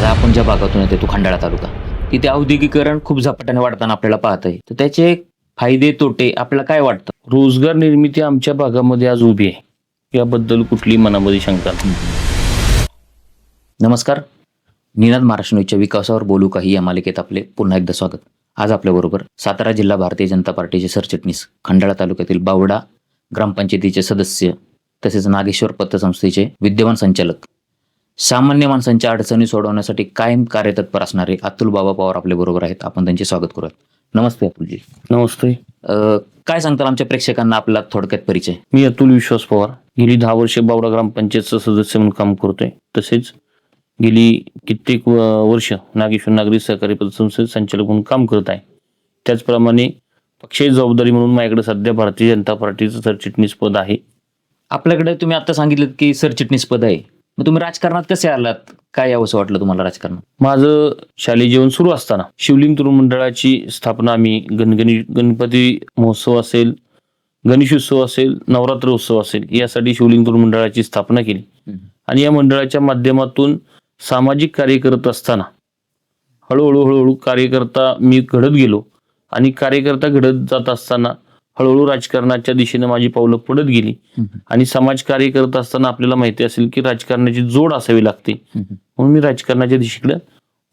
आता आपण ज्या भागातून येते तो खंडाळा तालुका. तिथे औद्योगिकरण खूप झपाट्याने वाढताना आपल्याला पाहत आहे तर त्याचे फायदे तोटे आपल्याला काय वाटतं? रोजगार निर्मिती आमच्या भागामध्ये आज उभी आहे. याबद्दल कुठली मनामध्ये शंका नाही. नमस्कार. निनाद महाराष्ट्र विकासावर बोलू काही या मालिकेत आपले पुन्हा एकदा स्वागत. आज आपल्याबरोबर सातारा जिल्हा भारतीय जनता पार्टीचे सरचिटणीस खंडाळा तालुक्यातील बावडा ग्रामपंचायतीचे सदस्य तसेच नागेश्वर पतसंस्थेचे विद्यमान संचालक सामान्य माणसांच्या अडचणी सोडवण्यासाठी कायम कार्यतत्पर असणारे अतुल बाबा पवार आपल्या बरोबर आहेत. आपण त्यांचे स्वागत करूयात. नमस्ते अतुलजी. नमस्ते. काय सांगताल आमच्या प्रेक्षकांना आपला थोडक्यात परिचय? मी अतुल विश्वास पवार. गेली दहा वर्षे बावडा ग्रामपंचायतचं सदस्य म्हणून काम करतोय. तसेच गेली कित्येक वर्ष नागेश्वर नागरी सहकारी पतसंस्थेत संचालक म्हणून काम करत आहे. त्याचप्रमाणे पक्षीय जबाबदारी म्हणून माझ्याकडे सध्या भारतीय जनता पार्टीचं सरचिटणीस पद आहे. आपल्याकडे तुम्ही आता सांगितलं की सरचिटणीस पद आहे. मग तुम्ही राजकारणात कसे आलात? काय यावंसं वाटलं तुम्हाला राजकारणात? माझं शालेय जीवन सुरू असताना शिवलिंग तरुण मंडळाची स्थापना आम्ही गणगणी गणपती महोत्सव असेल गणेशोत्सव असेल नवरात्र उत्सव असेल यासाठी शिवलिंग तरुण मंडळाची स्थापना केली. आणि या मंडळाच्या माध्यमातून सामाजिक कार्य करत असताना हळूहळू हळूहळू कार्यकर्ता मी घडत गेलो. आणि कार्यकर्ता घडत जात असताना हळूहळू राजकारणाच्या दिशेने माझी पावलं पडत गेली. आणि समाजकार्य करत असताना आपल्याला माहिती असेल की राजकारणाची जोड असावी लागते. म्हणून मी राजकारणाच्या दिशेकडे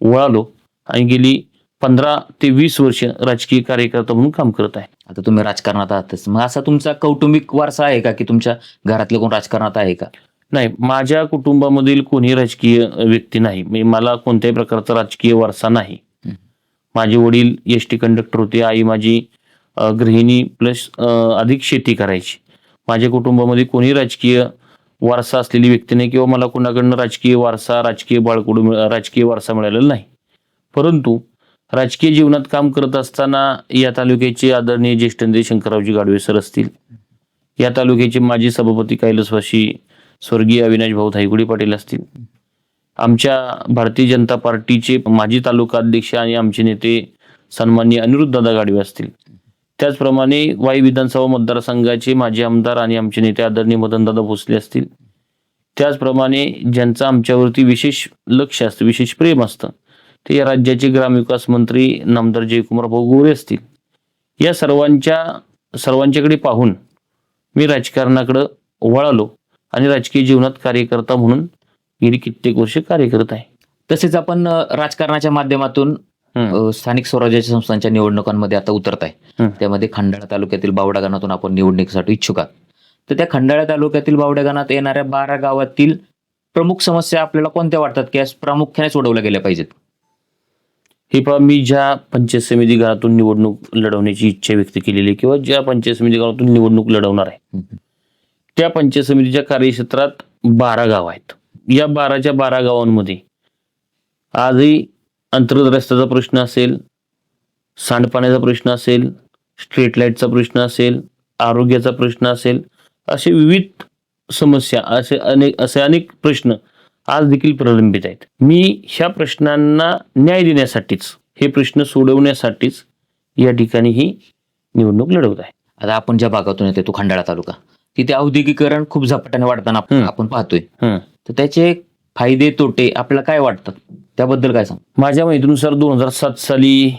वळालो आणि गेली पंधरा ते वीस वर्ष राजकीय कार्यकर्ता म्हणून काम करत आहे. आता तुम्ही राजकारणात आहातच मग असा तुमचा कौटुंबिक वारसा आहे का की तुमच्या घरातले कोण राजकारणात आहे का? नाही माझ्या कुटुंबामधील कोणी राजकीय व्यक्ती नाही. म्हणजे मला कोणत्याही प्रकारचा राजकीय वारसा नाही. माझे वडील एस टी कंडक्टर होते. आई माझी गृहिणी प्लस अधिक शेती करायची. माझ्या कुटुंबामध्ये कोणी राजकीय वारसा असलेली व्यक्ती नाही किंवा मला कोणाकडनं राजकीय वारसा राजकीय बाळकुड राजकीय वारसा मिळालेला नाही. परंतु राजकीय जीवनात काम करत असताना या तालुक्याचे आदरणीय ज्येष्ठ नेते शंकररावजी गाडवे सर असतील. या तालुक्याचे माजी सभापती कैलसवाशी स्वर्गीय अविनाश भाऊ धायगुडे पाटील असतील. आमच्या भारतीय जनता पार्टीचे माजी तालुका अध्यक्ष आणि आमचे नेते सन्माननीय अनिरुद्ध दादा गाडवे असतील. त्याचप्रमाणे वाई विधानसभा मतदारसंघाचे माजी आमदार आणि आमचे नेते आदरणीय मदनदादा भोसले असतील. त्याचप्रमाणे ज्यांचं आमच्यावरती विशेष लक्ष असतं विशेष प्रेम असतं ते राज्याचे ग्रामविकास मंत्री नामदार जयकुमार भाऊ गोरे असतील. या सर्वांच्या सर्वांच्याकडे पाहून मी राजकारणाकडं वळालो आणि राजकीय जीवनात कार्यकर्ता म्हणून गेली कित्येक वर्ष कार्य करत आहे. तसेच आपण राजकारणाच्या माध्यमातून अ, स्थानिक स्वराज्याच्या संस्थांच्या निवडणुकांमध्ये आता उतरत आहे. त्यामध्ये खंडाळा तालुक्यातील बावडा गाणातून आपण निवडणुकीसाठी इच्छुक आहात. तर त्या खंडाळा तालुक्यातील बावडा गाणात येणाऱ्या बारा गावातील प्रमुख समस्या आपल्याला कोणत्या वाटतात? की प्रामुख्याने सोडवल्या गेल्या पाहिजेत. हे पहा मी ज्या पंचायत समिती घरातून निवडणूक लढवण्याची इच्छा व्यक्त केलेली आहे किंवा ज्या पंचायत समिती घरातून निवडणूक लढवणार आहे त्या पंचायत समितीच्या कार्यक्षेत्रात बारा गाव आहेत. या बाराच्या बारा गावांमध्ये आजही अंतर्गत रस्त्याचा प्रश्न असेल सांडपाण्याचा प्रश्न असेल स्ट्रीट लाईटचा प्रश्न असेल आरोग्याचा प्रश्न असेल असे विविध समस्या असे अनेक असे अनेक प्रश्न आज देखील प्रलंबित आहेत. मी ह्या प्रश्नांना न्याय देण्यासाठीच हे प्रश्न सोडवण्यासाठीच या ठिकाणी ही निवडणूक लढवत आहे. आता आपण ज्या भागातून येते तो खंडाळा तालुका. तिथे औद्योगिकरण खूप झपाट्याने वाढताना. आपण पाहतोय. तर त्याचे फायदे तोटे आपल्याला काय वाटतात? त्याबद्दल काय सांग? माझ्या माहितीनुसार दोन हजार सात साली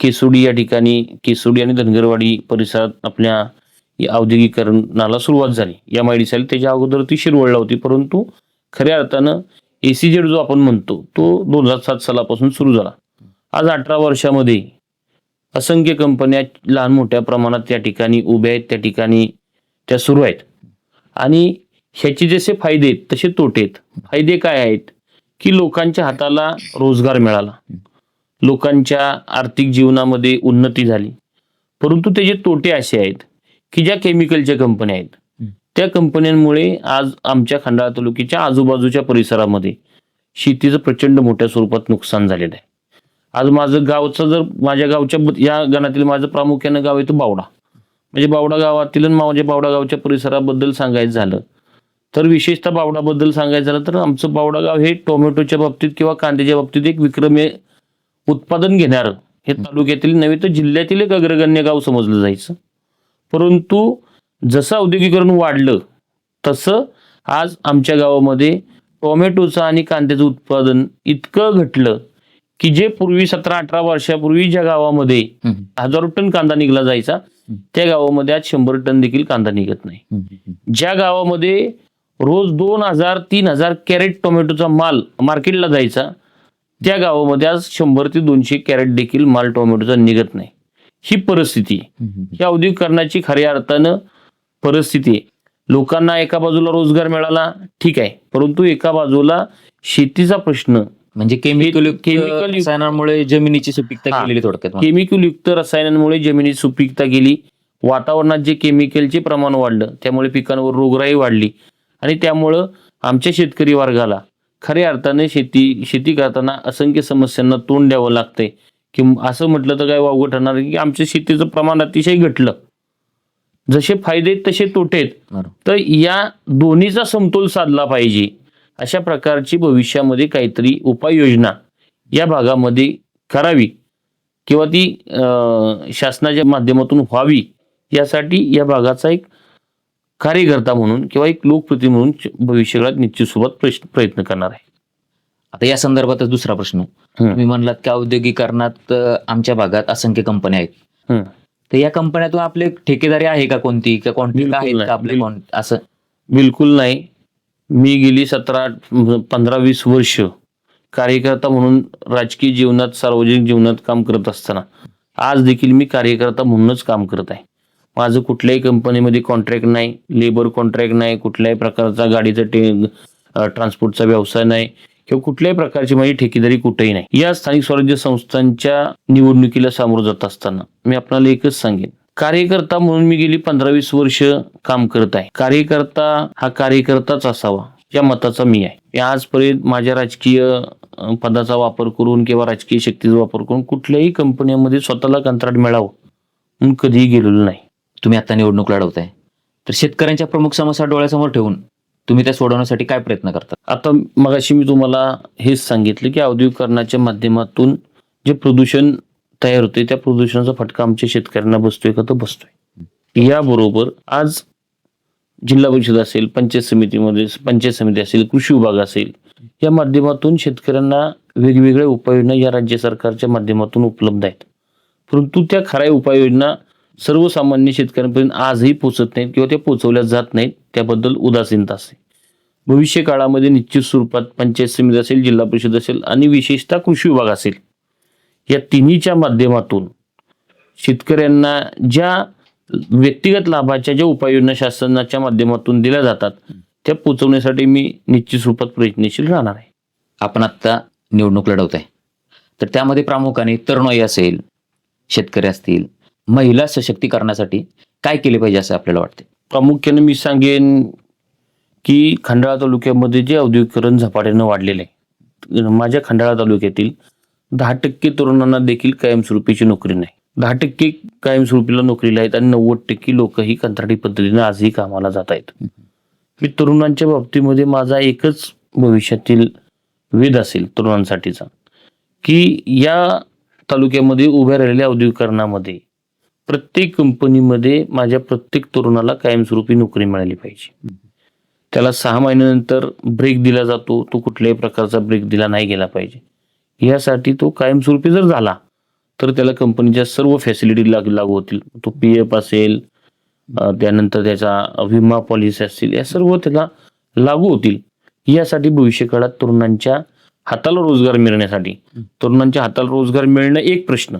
केसोडी या ठिकाणी केसोडी आणि धनगरवाडी परिसरात आपल्या या औद्योगिकरणाला सुरुवात झाली. या माहिती साली त्याच्या अगोदर ती शिरवळला होती परंतु खऱ्या अर्थानं एसीजेड जो आपण म्हणतो तो दोन हजार सात सालापासून सुरू झाला. आज अठरा वर्षामध्ये असंख्य कंपन्या लहान मोठ्या प्रमाणात त्या ठिकाणी उभ्या आहेत त्या ठिकाणी त्या सुरू आहेत. आणि ह्याचे जसे फायदे आहेत तसे तोटे आहेत. फायदे काय आहेत? की लोकांच्या हाताला रोजगार मिळाला. लोकांच्या आर्थिक जीवनामध्ये उन्नती झाली. परंतु त्याचे तोटे असे आहेत की ज्या केमिकलच्या कंपन्या आहेत त्या कंपन्यांमुळे आज आमच्या खंडाळा तालुक्याच्या आजूबाजूच्या परिसरामध्ये शेतीचं प्रचंड मोठ्या स्वरूपात नुकसान झालेलं आहे. आज माझं गावचं जर माझ्या गावच्या या गणातील माझं प्रामुख्यानं गाव आहे बावडा. म्हणजे बावडा गावातील माझ्या बावडा गावच्या परिसराबद्दल सांगायचं झालं तर विशेषतः बावडाबद्दल सांगायचं झालं तर आमचं बावडा गाव हे टोमॅटोच्या बाबतीत किंवा कांद्याच्या बाबतीत एक विक्रमी उत्पादन घेणारं हे तालुक्यातील नव्हे तर जिल्ह्यातील एक अग्रगण्य गाव समजलं जायचं परंतु जसं औद्योगिकरण वाढलं तसं आज आमच्या गावामध्ये टोमॅटोचं आणि कांद्याचं उत्पादन इतकं घटलं की जे पूर्वी सतरा अठरा वर्षापूर्वी ज्या गावामध्ये. हजारो टन कांदा निघला जायचा त्या गावामध्ये आज शंभर टन देखील कांदा निघत नाही. ज्या गावामध्ये रोज दोन हजार तीन हजार कॅरेट टोमॅटोचा माल मार्केटला जायचा त्या गावामध्ये आज शंभर ते दोनशे कॅरेट देखील माल टोमॅटोचा निघत नाही ही परिस्थिती. ही औद्योगिकरणाची खऱ्या अर्थानं परिस्थिती लोकांना एका बाजूला रोजगार मिळाला ठीक आहे परंतु एका बाजूला शेतीचा प्रश्न म्हणजे केमिकल युक्त- रसायनामुळे जमिनीची सुपीकता. केलेली थोडक्यात. केमिकल युक्त रसायनांमुळे जमिनीची सुपीकता गेली वातावरणात जे केमिकलचे प्रमाण वाढलं त्यामुळे पिकांवर रोगराई वाढली आणि त्यामुळं आमच्या शेतकरी वर्गाला खऱ्या अर्थाने शेती शेती करताना असंख्य समस्यांना तोंड द्यावं लागतंय. की असं म्हटलं तर काय वावगं ठरणार आहे? की आमच्या शेतीचं प्रमाण अतिशय घटलं. जसे फायदे आहेत तसे तोटे. तर या दोन्हीचा समतोल साधला पाहिजे. अशा प्रकारची भविष्यामध्ये काहीतरी उपाययोजना या भागामध्ये करावी. किंवा ती शासनाच्या माध्यमातून व्हावी. यासाठी या भागाचा एक कार्यकर्ता म्हणून किंवा एक लोकप्रतिनिधी म्हणून भविष्यकाळात निश्चित सोबत प्रश्न प्रयत्न करणार आहे. आता या संदर्भातच दुसरा प्रश्न. तुम्ही म्हणलात की औद्योगिकरणात आमच्या भागात असंख्य कंपन्या आहेत. तर या कंपन्यातून आपले ठेकेदारी आहे का कोणती? का कॉन्ट्रॅक्ट आहेत नाही. का आपले असं? बिलकुल नाही. मी गेली सतरा पंधरा वीस वर्ष कार्यकर्ता म्हणून राजकीय जीवनात सार्वजनिक जीवनात काम करत असताना आज देखील मी कार्यकर्ता म्हणूनच काम करत आहे. माझं कुठल्याही कंपनीमध्ये कॉन्ट्रॅक्ट नाही लेबर कॉन्ट्रॅक्ट नाही कुठल्याही प्रकारचा गाडीचा टे ट्रान्सपोर्टचा व्यवसाय नाही किंवा कुठल्याही प्रकारची माझी ठेकेदारी कुठेही नाही. या स्थानिक स्वराज्य संस्थांच्या निवडणुकीला सामोरं जात असताना मी आपल्याला एकच सांगेन. कार्यकर्ता म्हणून मी गेली पंधरा वीस वर्ष काम करत आहे. कार्यकर्ता हा कार्यकर्ताच असावा या मताचा मी आहे. आजपर्यंत माझ्या राजकीय पदाचा वापर करून किंवा राजकीय शक्तीचा वापर करून कुठल्याही कंपन्यांमध्ये स्वतःला कंत्राट मिळावं म्हणून कधीही गेलेलो नाही. तुम्ही आता निवडणूक लढवताय. तर शेतकऱ्यांच्या प्रमुख समस्या डोळ्यासमोर ठेवून तुम्ही त्या सोडवण्यासाठी काय प्रयत्न करता? आता मगाशी मी तुम्हाला हेच सांगितलं की औद्योगिकरणाच्या माध्यमातून जे प्रदूषण तयार होते त्या प्रदूषणाचा फटका आमच्या शेतकऱ्यांना बसतोय का? तर बसतोय. याबरोबर आज जिल्हा परिषद असेल पंचायत समितीमध्ये पंचायत समिती असेल कृषी विभाग असेल या माध्यमातून शेतकऱ्यांना वेगवेगळ्या उपाययोजना या राज्य सरकारच्या माध्यमातून उपलब्ध आहेत. परंतु त्या खऱ्या उपाययोजना सर्वसामान्य शेतकऱ्यांपर्यंत आजही पोचत नाहीत किंवा त्या पोचवल्या जात नाहीत त्याबद्दल उदासीनता असते. भविष्य काळामध्ये निश्चित स्वरूपात पंचायत समिती असेल जिल्हा परिषद असेल आणि विशेषतः कृषी विभाग असेल या तिन्हीच्या माध्यमातून शेतकऱ्यांना ज्या व्यक्तिगत लाभाच्या ज्या उपाययोजना शासनाच्या माध्यमातून दिल्या जातात त्या पोचवण्यासाठी मी निश्चित स्वरूपात प्रयत्नशील राहणार आहे. आपण आत्ता निवडणूक आहे तर त्यामध्ये प्रामुख्याने तरुणाई असेल शेतकरी असतील महिला सशक्तीकरणासाठी काय केले पाहिजे असं आपल्याला वाटते प्रामुख्याने मी सांगेन की खंडाळा तालुक्यामध्ये जे औद्योगिकरण झपाट्यानं वाढलेलं आहे माझ्या खंडाळा तालुक्यातील दहा टक्के तरुणांना देखील कायमस्वरूपीची नोकरी नाही. दहा टक्के कायमस्वरूपीला नोकरीला आहेत आणि नव्वद टक्के लोक ही कंत्राटी पद्धतीने आजही कामाला जात आहेत. मी तरुणांच्या बाबतीमध्ये माझा एकच भविष्यातील वेध असेल तरुणांसाठीचा की या तालुक्यामध्ये उभ्या राहिलेल्या औद्योगिकरणामध्ये प्रत्येक कंपनीमध्ये माझ्या प्रत्येक तरुणाला कायमस्वरूपी नोकरी मिळाली पाहिजे. त्याला सहा महिन्यानंतर ब्रेक दिला जातो तो कुठल्याही प्रकारचा ब्रेक दिला नाही गेला पाहिजे. यासाठी तो कायमस्वरूपी जर झाला तर त्याला कंपनीच्या सर्व फॅसिलिटी लाग लागू होतील. तो पी एफ असेल त्यानंतर त्याचा विमा पॉलिसी असतील या सर्व त्याला लागू होतील. यासाठी भविष्यकाळात तरुणांच्या हाताला रोजगार मिळण्यासाठी तरुणांच्या हाताला रोजगार मिळणं एक प्रश्न.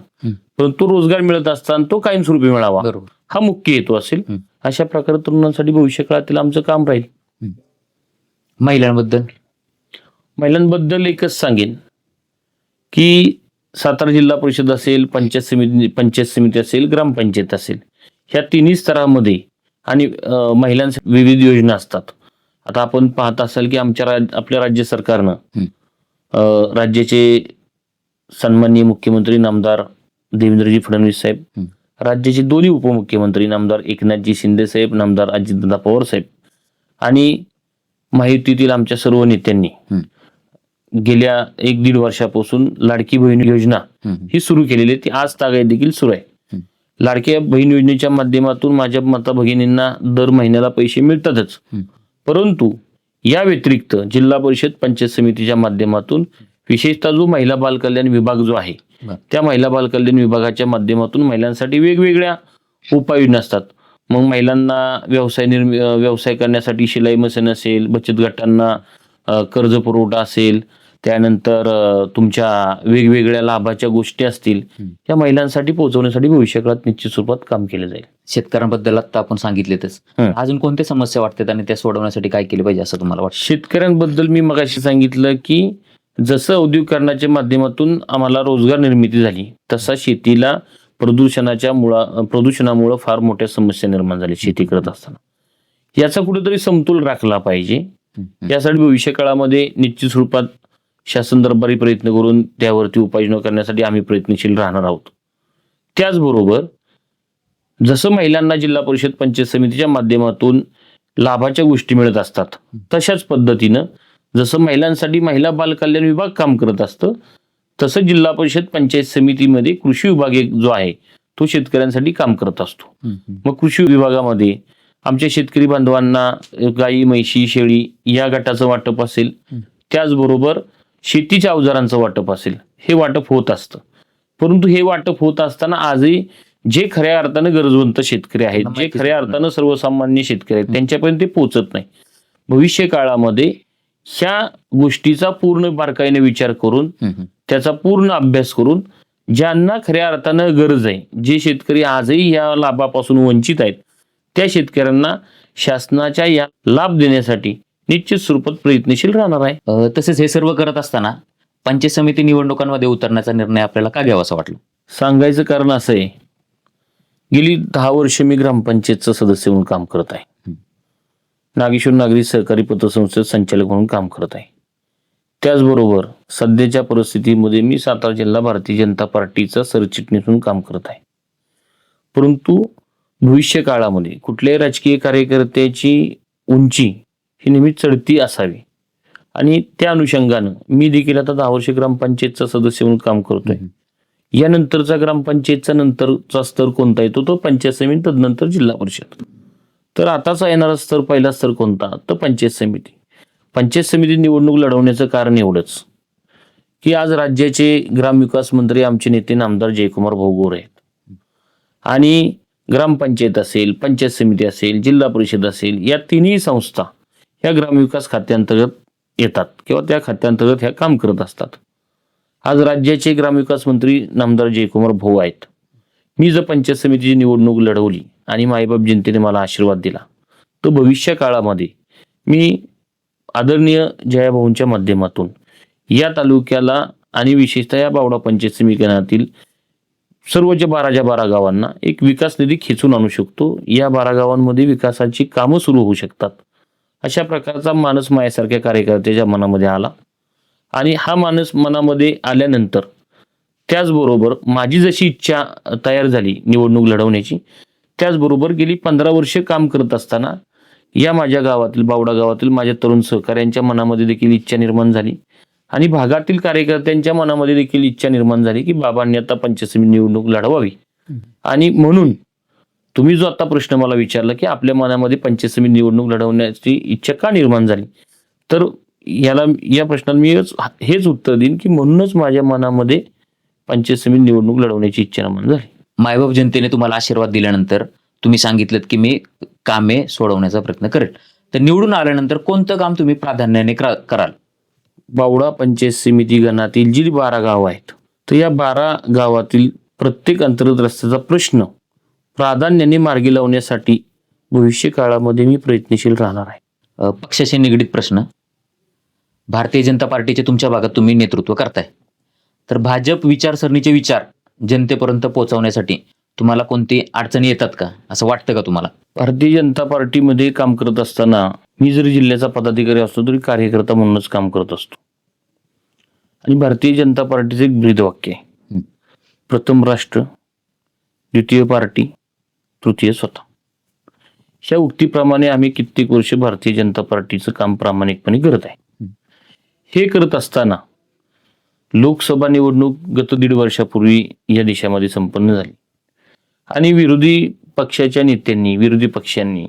परंतु रोजगार मिळत असताना तो कायमस्वरूपी मिळावा. हा मुख्य हेतू असेल. अशा प्रकारे तरुणांसाठी भविष्य काळातील आमचं काम राहील. महिलांबद्दल? महिलांबद्दल एकच सांगेन की सातारा जिल्हा परिषद असेल पंचायत समिती पंचायत समिती असेल ग्रामपंचायत असेल ह्या तिन्ही स्तरामध्ये आणि महिलांसाठी विविध योजना असतात. आता आपण पाहत असाल की आमच्या राज आपल्या राज्य सरकारनं राज्याचे सन्माननीय मुख्यमंत्री नामदार देवेंद्रजी फडणवीस साहेब. राज्याचे दोन्ही उपमुख्यमंत्री नामदार एकनाथजी शिंदे साहेब नामदार अजितदादा पवार साहेब आणि माहितीतील आमच्या सर्व नेत्यांनी. गेल्या एक दीड वर्षापासून लाडकी बहीण योजना. ही सुरू केलेली आहे ती आज तागायत देखील सुरू आहे. लाडक्या बहीण योजनेच्या माध्यमातून माझ्या माता भगिनींना दर महिन्याला पैसे मिळतातच. परंतु या व्यतिरिक्त जिल्हा परिषद पंचायत समितीच्या माध्यमातून विशेषतः जो महिला बाल कल्याण विभाग जो आहे. त्या महिला बाल कल्याण विभागाच्या माध्यमातून महिलांसाठी वेगवेगळ्या उपाययोजना असतात मग महिलांना व्यवसाय निर्मि व्यवसाय करण्यासाठी शिलाई मशीन असेल बचत गटांना कर्ज पुरवठा असेल त्यानंतर तुमच्या वेगवेगळ्या लाभाच्या गोष्टी असतील हं. या महिलांसाठी पोहोचवण्यासाठी भविष्यकाळात निश्चित स्वरूपात काम केलं जाईल शेतकऱ्यांबद्दल आता आपण सांगितलेतच. अजून कोणत्या समस्या वाटतात आणि त्या सोडवण्यासाठी काय केले पाहिजे असं तुम्हाला वाटतं शेतकऱ्यांबद्दल मी मगाशी सांगितलं की जसं औद्योगिकरणाच्या माध्यमातून आम्हाला रोजगार निर्मिती झाली तसा शेतीला प्रदूषणाच्या मुळा प्रदूषणामुळं फार मोठ्या समस्या निर्माण झाल्या शेती करत असताना. याचा कुठेतरी समतोल राखला पाहिजे. यासाठी भविष्य काळामध्ये निश्चित स्वरूपात शासन दरबारी प्रयत्न करून त्यावरती उपाययोजना करण्यासाठी आम्ही प्रयत्नशील राहणार आहोत. त्याचबरोबर जसं महिलांना जिल्हा परिषद पंचायत समितीच्या माध्यमातून लाभाच्या गोष्टी मिळत असतात तशाच पद्धतीनं जसं महिलांसाठी महिला बाल कल्याण विभाग काम करत असतं तसं जिल्हा परिषद पंचायत समितीमध्ये कृषी विभाग एक जो आहे तो शेतकऱ्यांसाठी काम करत असतो. मग कृषी विभागामध्ये आमच्या शेतकरी बांधवांना गाई म्हैशी शेळी या गटाचं वाटप असेल. त्याचबरोबर शेतीच्या अवजारांचं वाटप असेल हे वाटप होत असतं परंतु हे वाटप होत असताना आजही जे खऱ्या अर्थानं गरजवंत शेतकरी आहेत जे खऱ्या. अर्थानं सर्वसामान्य शेतकरी आहेत त्यांच्यापर्यंत ते पोहोचत नाही भविष्य काळामध्ये ह्या गोष्टीचा पूर्ण बारकाईने विचार करून. त्याचा पूर्ण अभ्यास करून ज्यांना खऱ्या अर्थानं गरज आहे जे शेतकरी आजही या लाभापासून वंचित आहेत त्या शेतकऱ्यांना शासनाच्या या लाभ देण्यासाठी निश्चित स्वरूपात प्रयत्नशील राहणार आहे तसेच हे सर्व करत असताना पंचायत समिती निवडणुकांमध्ये उतरण्याचा निर्णय आपल्याला का घ्यावा असं वाटलं सांगायचं कारण असं आहे गेली दहा वर्ष मी ग्रामपंचायतचं सदस्य म्हणून काम करत आहे. नागेश्वर नागरी सहकारी पतसंस्थेत संचालक म्हणून काम करत आहे. त्याचबरोबर सध्याच्या परिस्थितीमध्ये मी सातारा जिल्हा भारतीय जनता पार्टीचा सरचिटणीस म्हणून काम करत आहे. परंतु भविष्य काळामध्ये कुठल्याही राजकीय कार्यकर्त्याची उंची ही नेहमी चढती असावी. आणि त्या अनुषंगानं मी देखील आता दहा वर्ष ग्रामपंचायतचा सदस्य म्हणून काम करतोय. यानंतरचा ग्रामपंचायतचा नंतरचा स्तर कोणता येतो? तो पंचायत समिती तदनंतर जिल्हा परिषद. तर आताचा येणारा स्तर पहिला स्तर कोणता? तर पंचायत समिती. पंचायत समिती निवडणूक लढवण्याचं कारण एवढंच की आज राज्याचे ग्रामविकास मंत्री आमचे नेते नामदार जयकुमार भाऊ आहेत. आणि ग्रामपंचायत असेल पंचायत समिती असेल जिल्हा परिषद असेल या तिन्ही संस्था ह्या ग्रामविकास खात्यांतर्गत येतात किंवा त्या खात्यांतर्गत ह्या काम करत असतात. आज राज्याचे ग्रामविकास मंत्री नामदार जयकुमार भाऊ आहेत. मी जर पंचायत समितीची निवडणूक लढवली आणि माईबाप जनतेने मला आशीर्वाद दिला. तर भविष्य काळामध्ये मी आदरणीय जयाभाऊंच्या माध्यमातून या तालुक्याला आणि विशेषतः या बावडा पंचायत समितीतील सर्वच्या बाराच्या बारा गावांना एक विकास निधी खेचून आणू शकतो. या बारा गावांमध्ये विकासाची कामं सुरू होऊ शकतात. अशा प्रकारचा मानस मायासारख्या कार्यकर्त्याच्या मनामध्ये आला. आणि हा मानस मनामध्ये आल्यानंतर त्याचबरोबर माझी जशी इच्छा तयार झाली निवडणूक लढवण्याची त्याचबरोबर गेली पंधरा वर्षे काम करत असताना या माझ्या गावातील बावडा गावातील माझ्या तरुण सहकाऱ्यांच्या मनामध्ये देखील इच्छा निर्माण झाली. आणि भागातील कार्यकर्त्यांच्या मनामध्ये देखील इच्छा निर्माण झाली की बाबांनी आता पंचसमी निवडणूक लढवावी. आणि म्हणून तुम्ही जो आता प्रश्न मला विचारला की आपल्या मनामध्ये पंचसमी निवडणूक लढवण्याची इच्छा का निर्माण झाली? तर याला या प्रश्नाला मी हेच- उत्तर देईन की म्हणूनच माझ्या मनामध्ये पंचसमी निवडणूक लढवण्याची इच्छा निर्माण झाली. मायबाप जनतेने तुम्हाला आशीर्वाद दिल्यानंतर तुम्ही सांगितलं की मी कामे सोडवण्याचा प्रयत्न करेल. तर निवडून आल्यानंतर कोणतं काम तुम्ही प्राधान्याने करा- कराल? बावडा पंचायत समिती गणातील जी बारा गाव आहेत तर या बारा गावातील प्रत्येक अंतर्गत रस्त्याचा प्रश्न प्राधान्याने मार्गी लावण्यासाठी भविष्य काळामध्ये मी प्रयत्नशील राहणार आहे. पक्षाशी निगडीत प्रश्न. भारतीय जनता पार्टीचे तुमच्या भागात तुम्ही नेतृत्व करताय. तर भाजप विचारसरणीचे विचार. जनतेपर्यंत पोहोचवण्यासाठी तुम्हाला कोणती अडचणी येतात का? असं वाटतं का तुम्हाला? भारतीय जनता पार्टीमध्ये काम करत असताना मी जरी जिल्ह्याचा पदाधिकारी असतो तरी कार्यकर्ता म्हणूनच काम करत असतो. आणि भारतीय जनता पार्टीचं एक ब्रीदवाक्य आहे. प्रथम राष्ट्र द्वितीय पार्टी तृतीय स्वतः. ह्या उक्तीप्रमाणे आम्ही कित्येक वर्ष भारतीय जनता पार्टीचं काम प्रामाणिकपणे करत आहे. हे करत असताना लोकसभा निवडणूक गत दीड वर्षापूर्वी या देशामध्ये संपन्न झाली. आणि विरोधी पक्षाच्या नेत्यांनी विरोधी पक्षांनी.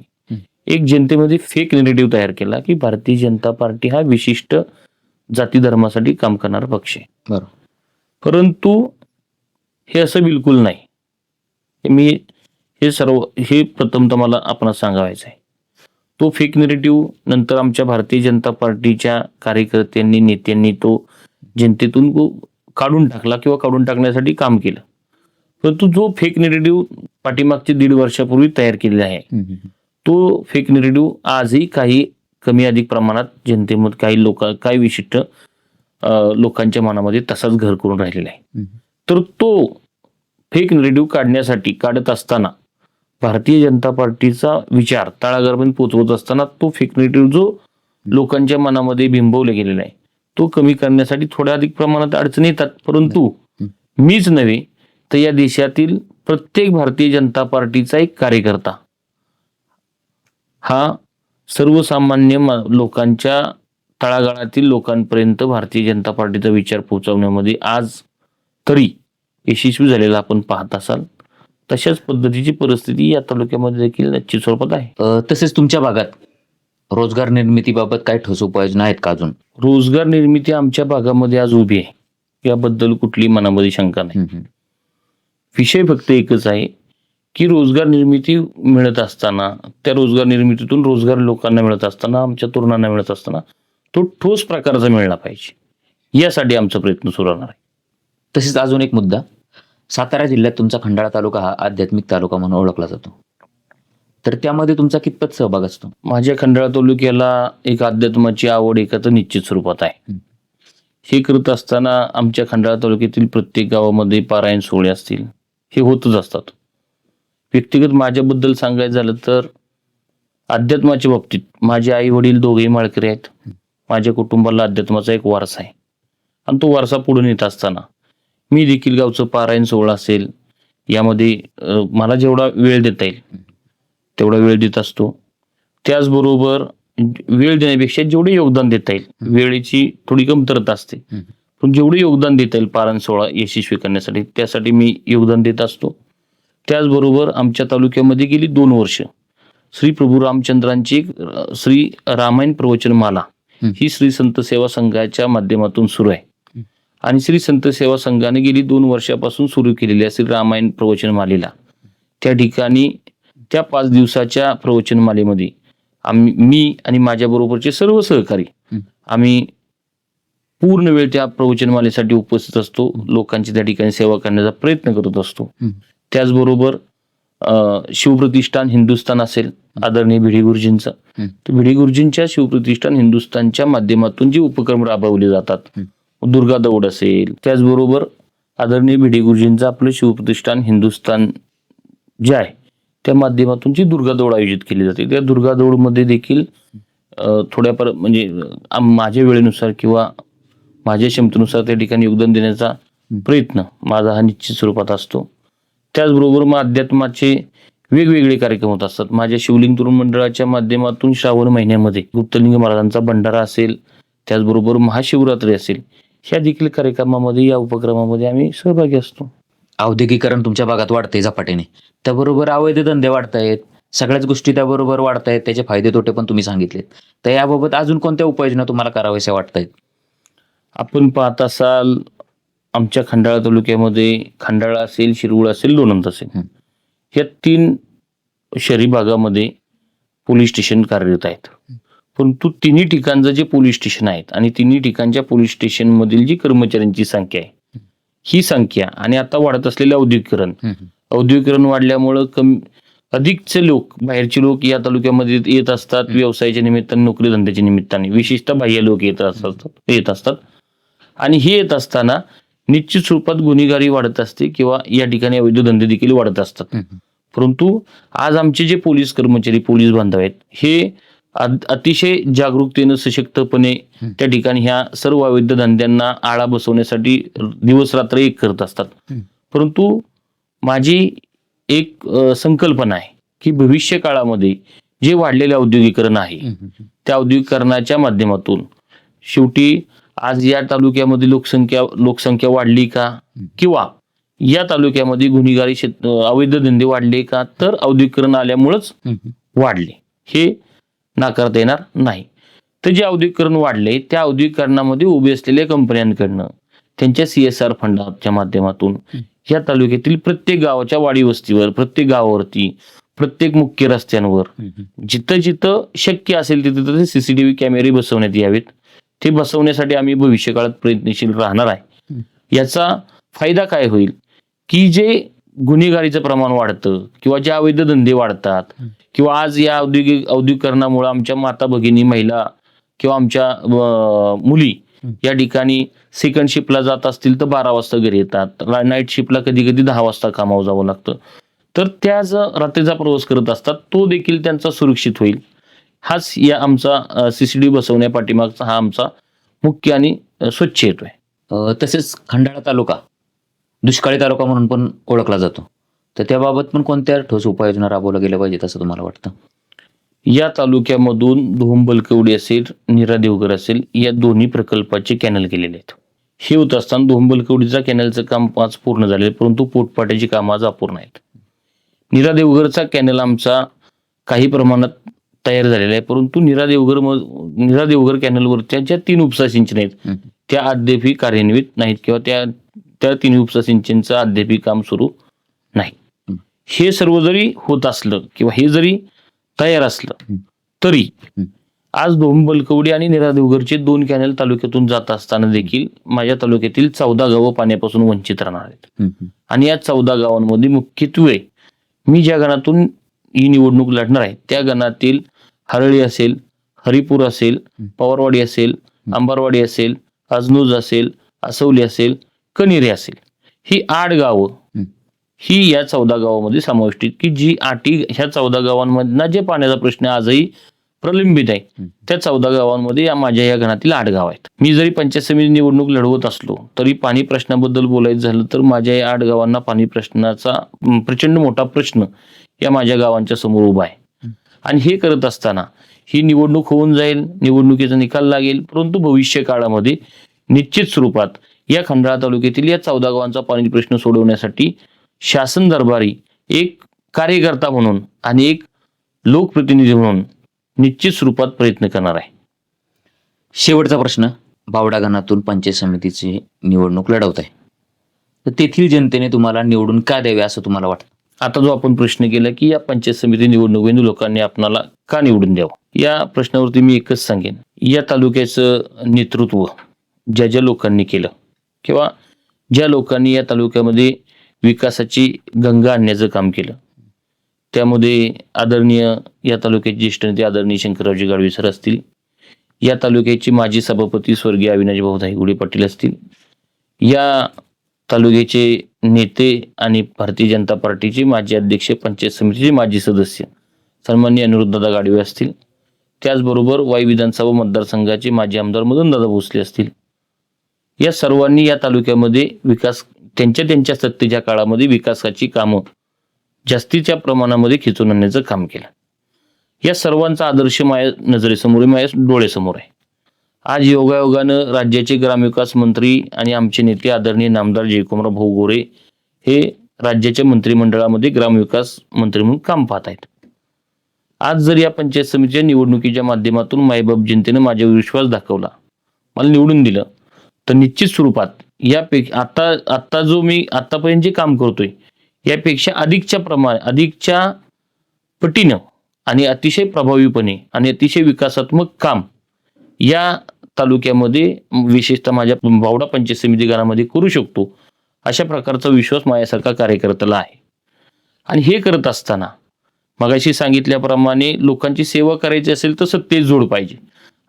एक जनतेमध्ये फेक नेरेटिव्ह तयार केला की भारतीय जनता पार्टी हा विशिष्ट जाती धर्मासाठी काम करणारा पक्ष आहे. बरोबर परंतु हे असं बिलकुल नाही. मी हे सर्व हे प्रथम मला आपण सांगावायचं आहे. तो फेक नेरेटिव्ह नंतर आमच्या भारतीय जनता पार्टीच्या कार्यकर्त्यांनी नेत्यांनी तो जनतेतून काढून टाकला किंवा काढून टाकण्यासाठी काम केलं परंतु जो फेक नेरेटिव्ह पाठीमागचे दीड वर्षापूर्वी तयार केलेला आहे. तो फेक नेरेटिव्ह आजही काही कमी अधिक प्रमाणात जनतेमध्ये काही लोक काही विशिष्ट लोकांच्या मनामध्ये तसाच घर करून राहिलेला आहे. तर तो फेक नेरेटिव्ह काढण्यासाठी काढत असताना भारतीय जनता पार्टीचा विचार तळागाळापर्यंत पोहोचवत असताना तो फेक नेरेटिव्ह जो लोकांच्या मनामध्ये बिंबवला गेलेला आहे तो कमी करण्यासाठी थोड्या अधिक प्रमाणात अडचणी येतात. परंतु मीच नव्हे तर या देशातील प्रत्येक भारतीय जनता पार्टीचा एक कार्यकर्ता. हा सर्वसामान्य लोकांच्या तळागाळातील लोकांपर्यंत भारतीय जनता पार्टीचा विचार पोहोचवण्यामध्ये आज तरी यशस्वी झालेला आपण पाहत असाल. तशाच पद्धतीची परिस्थिती या तालुक्यामध्ये देखील निश्चित स्वरूपात आहे. तसेच तुमच्या भागात. रोजगार निर्मितीबाबत काय ठोस उपाययोजना आहेत का अजून? रोजगार निर्मिती आमच्या भागामध्ये आज उभी आहे. याबद्दल कुठली मनामध्ये शंका नाही. विषय फक्त एकच आहे की रोजगार निर्मिती मिळत असताना त्या रोजगार निर्मितीतून रोजगार लोकांना मिळत असताना आमच्या तरुणांना मिळत असताना तो ठोस प्रकारचा मिळला पाहिजे. यासाठी आमचा प्रयत्न सुरू राहणार आहे. तसेच अजून एक मुद्दा. सातारा जिल्ह्यात तुमचा खंडाळा तालुका हा आध्यात्मिक तालुका म्हणून ओळखला जातो. तर त्यामध्ये तुमचा कितपत सहभाग असतो? माझ्या खंडाळा तालुक्याला एक अध्यात्माची आवड एका तर निश्चित स्वरूपात आहे. हं. करत असताना आमच्या खंडाळा तालुक्यातील प्रत्येक गावामध्ये पारायण सोहळे असतील. हे होतच असतात. व्यक्तिगत माझ्याबद्दल सांगायचं झालं तर अध्यात्माच्या बाबतीत माझे आई वडील दोघेही माळकरी आहेत. माझ्या कुटुंबाला अध्यात्माचा एक वारसा आहे. आणि तो वारसा पुढे नेत असताना मी देखील गावचं पारायण सोहळा असेल यामध्ये मला जेवढा वेळ देता येईल तेवढा वेळ देत असतो. त्याचबरोबर वेळ देण्यापेक्षा जेवढे योगदान देता येईल वेळेची थोडी कमतरता असते. पण जेवढे योगदान देता येईल पारायण सोहळा यशस्वी करण्यासाठी त्यासाठी मी योगदान देत असतो. त्याचबरोबर आमच्या तालुक्यामध्ये गेली दोन वर्ष श्री प्रभू रामचंद्रांची श्री रामायण प्रवचनमाला हम्म. ही श्री संत सेवा संघाच्या माध्यमातून सुरू आहे. आणि श्री संत सेवा संघाने गेली दोन वर्षापासून सुरू केलेल्या श्री रामायण प्रवचनमालेला. त्या ठिकाणी त्या पाच दिवसाच्या प्रवचनमालेमध्ये आम्ही मी आणि माझ्याबरोबरचे सर्व सहकारी. आम्ही पूर्ण वेळ त्या प्रवचनमालेसाठी उपस्थित असतो लोकांची त्या ठिकाणी सेवा करण्याचा प्रयत्न करत असतो. त्याचबरोबर शिवप्रतिष्ठान हिंदुस्थान असेल आदरणीय भिडी गुरुजींचं. तर भिडी गुरुजींच्या शिवप्रतिष्ठान हिंदुस्थानच्या माध्यमातून जे उपक्रम राबवले जातात. दुर्गा दौड असेल त्याचबरोबर आदरणीय भिडी गुरुजींचं आपलं शिवप्रतिष्ठान हिंदुस्थान जे आहे त्या माध्यमातून जी दुर्गा दौड आयोजित केली जाते. त्या दुर्गा दौडमध्ये देखील थोड्याफार म्हणजे माझ्या वेळेनुसार किंवा माझ्या क्षमतेनुसार त्या ठिकाणी योगदान देण्याचा प्रयत्न माझा हा निश्चित स्वरूपात असतो. त्याचबरोबर मग अध्यात्माचे वेगवेगळे कार्यक्रम होत असतात. माझ्या शिवलिंग तरुण मंडळाच्या माध्यमातून श्रावण महिन्यामध्ये गुप्तलिंग महाराजांचा भंडारा असेल त्याचबरोबर महाशिवरात्री असेल ह्या देखील कार्यक्रमामध्ये या उपक्रमामध्ये आम्ही सहभागी असतो. औद्योगिकरण तुमच्या भागात वाढतंय झपाट्याने. त्याबरोबर अवैध धंदे वाढतायत. सगळ्याच गोष्टी त्याबरोबर वाढतायत. त्याचे फायदे तोटे पण तुम्ही सांगितलेत. तर याबाबत अजून कोणत्या उपाययोजना तुम्हाला कराव्याशा वाटतायत? आपण पाहत असाल आमच्या खंडाळा तालुक्यामध्ये खंडाळा असेल शिरवळ असेल लोणंद असेल. हं. या तीन शहरी भागामध्ये पोलीस स्टेशन कार्यरत आहेत. परंतु तिन्ही ठिकाणचं जे पोलीस स्टेशन आहेत आणि तिन्ही ठिकाणच्या पोलीस स्टेशन मधील जी कर्मचाऱ्यांची संख्या आहे ही संख्या आणि आता वाढत असलेलं औद्योगिकरण औद्योगिकरण वाढल्यामुळं कमी अधिकचे लोक बाहेरचे लोक या तालुक्यामध्ये येत असतात व्यवसायाच्या निमित्ताने नोकरी धंद्याच्या निमित्ताने विशेषतः बाह्य लोक येत असतात येत असतात. आणि हे येत असताना निश्चित स्वरूपात गुन्हेगारी वाढत असते किंवा या ठिकाणी अवैध धंदे देखील वाढत असतात. परंतु आज आमचे जे पोलीस कर्मचारी पोलीस बांधव आहेत हे अतिशय जागरूकतेनं सशक्तपणे त्या ठिकाणी ह्या सर्व अवैध धंद्यांना आळा बसवण्यासाठी दिवस रात्र एक करत असतात. परंतु माझी एक संकल्पना आहे की भविष्य काळामध्ये जे वाढलेले औद्योगिकरण आहे त्या औद्योगिकरणाच्या माध्यमातून शेवटी आज या तालुक्यामध्ये लोकसंख्या लोकसंख्या वाढली का? किंवा या तालुक्यामध्ये गुन्हेगारी शेत अवैध धंदे वाढले का? तर औद्योगिकरण आल्यामुळंच वाढले. हे नाकारता येणार नाही. तर जे औद्योगिकरण वाढले त्या औद्योगिकरणामध्ये उभे असलेल्या कंपन्यांकडनं त्यांच्या सी एस आर फंडाच्या माध्यमातून या तालुक्यातील प्रत्येक गावाच्या वाडी वस्तीवर प्रत्येक गावावरती प्रत्येक मुख्य रस्त्यांवर जिथं जिथं शक्य असेल तिथं तिथं सीसीटीव्ही कॅमेरे बसवण्यात यावेत. ते बसवण्यासाठी आम्ही भविष्यकाळात प्रयत्नशील राहणार आहे. याचा फायदा काय होईल? की जे गुन्हेगारीचं प्रमाण वाढतं किंवा जे अवैध धंदे वाढतात किंवा आज या औद्योगिक औद्योगिकरणामुळे आमच्या माता भगिनी महिला किंवा आमच्या मुली या ठिकाणी सेकंड शिपला जात असतील तर बारा वाजता घरी येतात. नाईट शिपला कधी कधी दहा वाजता कामावर जावं लागतं. तर त्या जो रात्रीचा प्रवास करत असतात तो देखील त्यांचा सुरक्षित होईल. हाच या आमचा सीसीटीव्ही बसवण्या पाठीमागचा हा आमचा मुख्य आणि स्वच्छ हेतू आहे. अ, तसेच खंडाळा तालुका. दुष्काळी तालुका म्हणून पण ओळखला जातो. तर त्याबाबत पण कोणत्या ठोस उपाययोजना राबवल्या गेल्या पाहिजेत असं तुम्हाला वाटतं? या तालुक्यामधून धोम बलकवडी असेल निरा देवघर असेल या दोन्ही प्रकल्पाचे कॅनल केलेले आहेत. हे होत असताना धोम बलकवडीचा कॅनलचं काम आज पूर्ण झालेलं परंतु पोटपाट्याची कामं आज अपूर्ण आहेत. निरा देवघरचा कॅनल आमचा काही प्रमाणात तयार झालेला आहे परंतु निरा देवघर निरा देवघर कॅनलवरच्या ज्या तीन उपसा सिंचन आहेत. त्या अद्यापही कार्यान्वित नाहीत किंवा त्या त्या तिन्ही उपसा सिंचनचं अद्यापही काम सुरू नाही. हे सर्व जरी होत असलं किंवा हे जरी तयार असलं. तरी. आज दोन बलकवडी आणि निरादेवघरचे दोन कॅनल तालुक्यातून जात असताना देखील माझ्या तालुक्यातील चौदा गावं पाण्यापासून वंचित राहणार आहेत. आणि या चौदा गावांमध्ये मुख्यत्वे मी ज्या गणातून ही निवडणूक लढणार आहे त्या गणातील हरळी असेल हरिपूर असेल पवारवाडी असेल अंबारवाडी असेल अजनूज असेल असवली असेल कनेरे असेल. ही आठ गावं. ही या चौदा गावामध्ये समाविष्ट की जी आठी ह्या चौदा गावांमधला जे पाण्याचा प्रश्न आजही प्रलंबित आहे. त्या चौदा गावांमध्ये या माझ्या या गणातील आठ गाव आहेत. मी जरी पंचायत समिती निवडणूक लढवत असलो तरी पाणी प्रश्नाबद्दल बोलायचं झालं तर माझ्या या आठ गावांना पाणी प्रश्नाचा प्रचंड मोठा प्रश्न या माझ्या गावांच्या समोर उभा आहे. आणि हे करत असताना ही निवडणूक होऊन जाईल निवडणुकीचा निकाल लागेल परंतु भविष्य काळामध्ये निश्चित स्वरूपात या खंडाळा तालुक्यातील या चौदा गावांचा पाणी प्रश्न सोडवण्यासाठी शासन दरबारी एक कार्यकर्ता म्हणून आणि एक लोकप्रतिनिधी म्हणून निश्चित स्वरूपात प्रयत्न करणार आहे. शेवटचा प्रश्न बावडा गणातून पंचायत समितीची निवडणूक लढवत आहे. तर तेथील जनतेने तुम्हाला निवडून का द्यावे असं तुम्हाला वाटतं? आता जो आपण प्रश्न केला की या पंचायत समिती निवडणुकीने लोकांनी आपणाला का निवडून द्यावं? या प्रश्नावरती मी एकच सांगेन. या तालुक्याचं नेतृत्व ज्या ज्या लोकांनी केलं किंवा ज्या लोकांनी या तालुक्यामध्ये विकासाची गंगा आणण्याचं काम केलं त्यामध्ये आदरणीय या तालुक्याचे ज्येष्ठ नेते आदरणीय शंकररावजी गाडवे सर असतील या तालुक्याचे माजी सभापती स्वर्गीय अविनाश भाऊ धाईगुडे पाटील असतील या तालुक्याचे नेते आणि भारतीय जनता पार्टीचे माजी अध्यक्ष पंचायत समितीचे माजी सदस्य सन्मान्य अनिरुद्धदा गाडवे असतील त्याचबरोबर वाई विधानसभा मतदारसंघाचे माजी आमदार मदनदादा भोसले असतील या सर्वांनी या तालुक्यामध्ये विकास त्यांच्या त्यांच्या सत्तेच्या काळामध्ये विकासाची कामं जास्तीच्या प्रमाणामध्ये खिचून आणण्याचं काम केलं. या सर्वांचा आदर्श माझ्या नजरेसमोर आहे, माझ्या डोळ्यासमोर आहे. आज योगायोगानं राज्याचे ग्रामविकास मंत्री आणि आमचे नेते आदरणीय नामदार जयकुमार भाऊ गोरे हे राज्याच्या मंत्रिमंडळामध्ये ग्रामविकास मंत्री म्हणून काम पाहत आहेत. आज जर या पंचायत समितीच्या निवडणुकीच्या माध्यमातून मायबाप जनतेनं माझ्यावर विश्वास दाखवला मला निवडून दिलं तर निश्चित स्वरूपात यापेक्षा आता आता जो मी आतापर्यंत जे काम करतोय यापेक्षा अधिकच्या प्रमाण अधिकच्या पटीनं आणि अतिशय प्रभावीपणे आणि अतिशय विकासात्मक काम या तालुक्यामध्ये विशेषतः माझ्या बावडा पंचायत समिती घरामध्ये करू शकतो अशा प्रकारचा विश्वास माझ्यासारखा कार्यकर्त्याला आहे. आणि हे करत असताना मगाशी सांगितल्याप्रमाणे लोकांची सेवा करायची असेल तर सत्तेच जोड पाहिजे.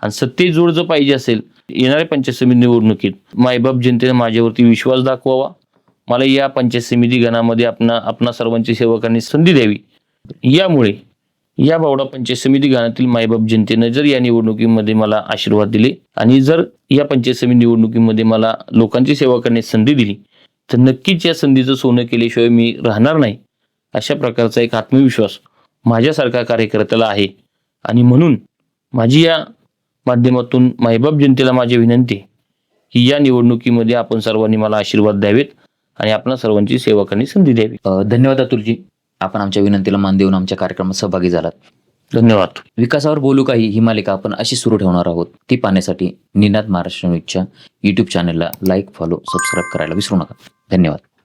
आणि सत्तेजोड जर पाहिजे असेल येणाऱ्या पंचायत समिती निवडणुकीत मायबाप जनतेने माझ्यावरती विश्वास दाखवावा. मला या पंचायत समिती गणामध्ये आपणा आपणा सर्वांची सेवा संधी द्यावी. यामुळे या बावडा पंचायत समिती गाण्यातील मायबाप जनतेनं जर या निवडणुकीमध्ये मला आशीर्वाद दिले आणि जर या पंचायत समिती निवडणुकीमध्ये मला लोकांची सेवा करण्याची संधी दिली तर नक्कीच या संधीचं सोनं केल्याशिवाय मी राहणार नाही अशा प्रकारचा एक आत्मविश्वास माझ्यासारखा कार्यकर्त्याला आहे. आणि म्हणून माझी या माध्यमातून मायबाप जनतेला माझी विनंती की या निवडणुकीमध्ये आपण सर्वांनी मला आशीर्वाद द्यावेत आणि आपण सर्वांची सेवा करण्याची संधी द्यावी. धन्यवाद अतुलजी. आपण आमच्या विनंतीला मान देऊन आमच्या कार्यक्रमात सहभागी झालात. धन्यवाद. विकासावर बोलू काही ही मालिका आपण अशी सुरू ठेवणार आहोत. ती पाहण्यासाठी निनाद महाराष्ट्र न्यूजच्या युट्यूब चॅनलला लाईक फॉलो सबस्क्राईब करायला विसरू नका. धन्यवाद.